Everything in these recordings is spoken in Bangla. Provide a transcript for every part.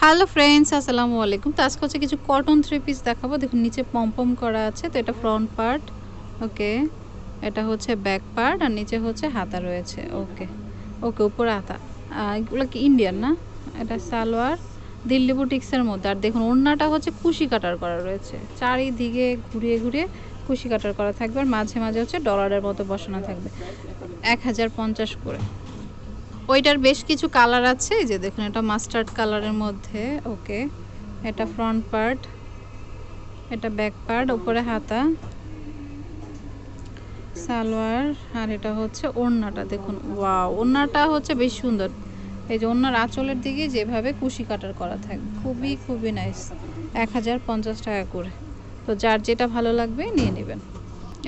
হ্যালো ফ্রেন্ডস আসসালামু আলাইকুম। তো আজকে হচ্ছে কিছু কটন থ্রি পিস দেখাবো। দেখুন, নিচে পম করা আছে, তো এটা ফ্রন্ট পার্ট ওকে এটা হচ্ছে ব্যাক পার্ট আর নিচে হচ্ছে হাতা রয়েছে ওকে ওকে উপরে হাতা। এগুলো কি ইন্ডিয়ান না? এটা সালোয়ার, দিল্লি বুটিক্সের মধ্যে। আর দেখুন, ওড়নাটা হচ্ছে কুশি কাটার করা রয়েছে। চারিদিকে ঘুরিয়ে ঘুরিয়ে কুশি কাটার করা থাকবে আর মাঝে মাঝে হচ্ছে ডলারের মতো বসানো থাকবে। এক হাজার পঞ্চাশ করে। ওইটার বেশ কিছু কালার আছে যে দেখুন এটা মাস্টার্ড কালারের মধ্যে ওকে এটা ফ্রন্ট পার্ট এটা ব্যাক পার্ট উপরে হাতা, সালোয়ার, আর এটা হচ্ছে ওড়নাটা, দেখুন ওয়া ওড়নাটা হচ্ছে বেশ সুন্দর। এই যে ওড়নার আঁচলের দিকে যেভাবে কুশি কাটার করা থাকে, খুবই খুবই নাইস এক হাজার পঞ্চাশ টাকা করে। তো যার যেটা ভালো লাগবে নিয়ে নেবেন।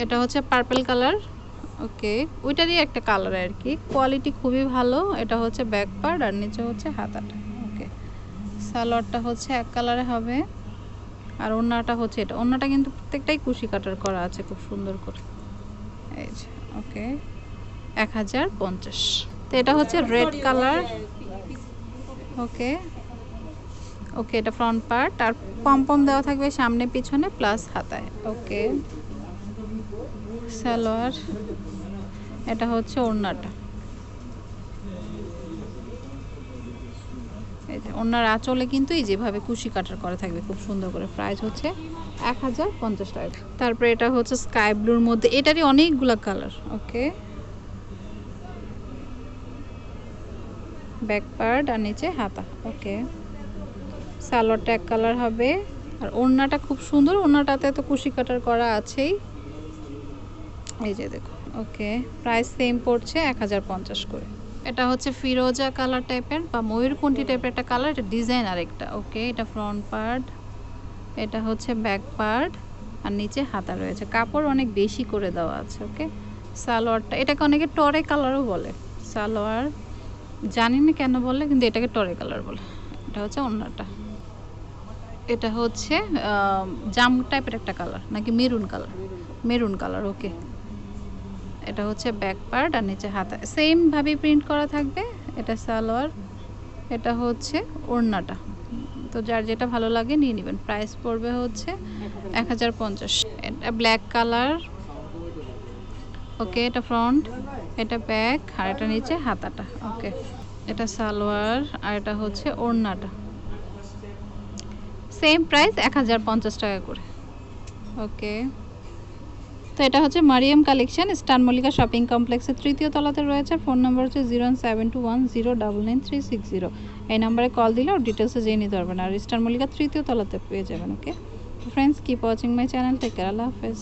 এটা হচ্ছে পার্পেল কালার ওকে ওইটারই একটা কালার আর কি কোয়ালিটি খুবই ভালো, এটা হচ্ছে ব্যাক পার্ট আর নিচে হচ্ছে হাতাটা। ওকে, সালোয়ারটা হচ্ছে এক কালারে হবে। আর ওড়নাটা হচ্ছে এটা। ওড়নাটা কিন্তু প্রত্যেকটাই কুশি কাটার করা আছে খুব সুন্দর করে। এই যে, ওকে, এক হাজার পঞ্চাশ। তো এটা হচ্ছে রেড কালার ওকে ওকে, এটা ফ্রন্ট পার্ট আর পম দেওয়া থাকবে সামনে, পিছনে প্লাস হাতায়। ওকে সালোয়ার, এটা হচ্ছে ওড়নাটা। ওড়নার আঁচলে কিন্তু এই যেভাবে কুশি কাটার করা থাকবে, খুব সুন্দর করে। প্রাইস হচ্ছে এক হাজার পঞ্চাশ টাকা। তারপরে এটা হচ্ছে স্কাই ব্লুর মধ্যে, এটারই অনেকগুলো কালার, ওকে? ব্যাক পার্ট আর নিচে হাতা, ওকে? সালোয়ারটা এক কালার হবে। আর ওড়নাটা খুব সুন্দর, ওড়নাটাতে তো কুশি কাটার করা আছেই। এই যে দেখো ওকে প্রাইস সেম পড়ছে এক হাজার পঞ্চাশ করে। এটা হচ্ছে ফিরোজা কালার টাইপের বা ময়ূরকণ্ঠী টাইপের একটা কালার এটা ডিজাইন আরেকটা, ওকে, এটা ফ্রন্ট পার্ট এটা হচ্ছে ব্যাক পার্ট আর নিচে হাতা রয়েছে। কাপড় অনেক বেশি করে দেওয়া আছে, ওকে, সালোয়ারটা, এটাকে অনেকে টরে কালারও বলে। সালোয়ার, জানি না কেন বলে, কিন্তু এটাকে টরে কালার বলে। এটা হচ্ছে অন্যটা। এটা হচ্ছে জাম টাইপের একটা কালার নাকি maroon colour maroon colour okay. এটা হচ্ছে ব্যাক পার্ট আর নিচে হাতা। সেম ভাবে প্রিন্ট করা থাকবে, এটা সালোয়ার, এটা হচ্ছে ওড়নাটা। তো যার যেটা ভালো লাগে নিয়ে নেবেন। প্রাইস পড়বে হচ্ছে এক হাজার পঞ্চাশ। এটা ব্ল্যাক কালার ওকে এটা ফ্রন্ট এটা ব্যাক আর এটা নিচে হাতাটা ওকে এটা সালোয়ার আর এটা হচ্ছে ওড়নাটা। সেম প্রাইস এক হাজার পঞ্চাশ টাকা করে ওকে তো এটা হচ্ছে Mariam collection star Mallika shopping কমপ্লেক্সের তৃতীয় তলাতে রয়েছে। ফোন নম্বর হচ্ছে zero seven two one zero nine six zero. এই নাম্বারে কল দিলে ওর ডিটেলসে জেনে নিতে পারবেন। আর স্টার মল্লিকা তৃতীয় তলাতে পেয়ে যাবেন okay friends keep watching my channel take care Allah হাফেজ।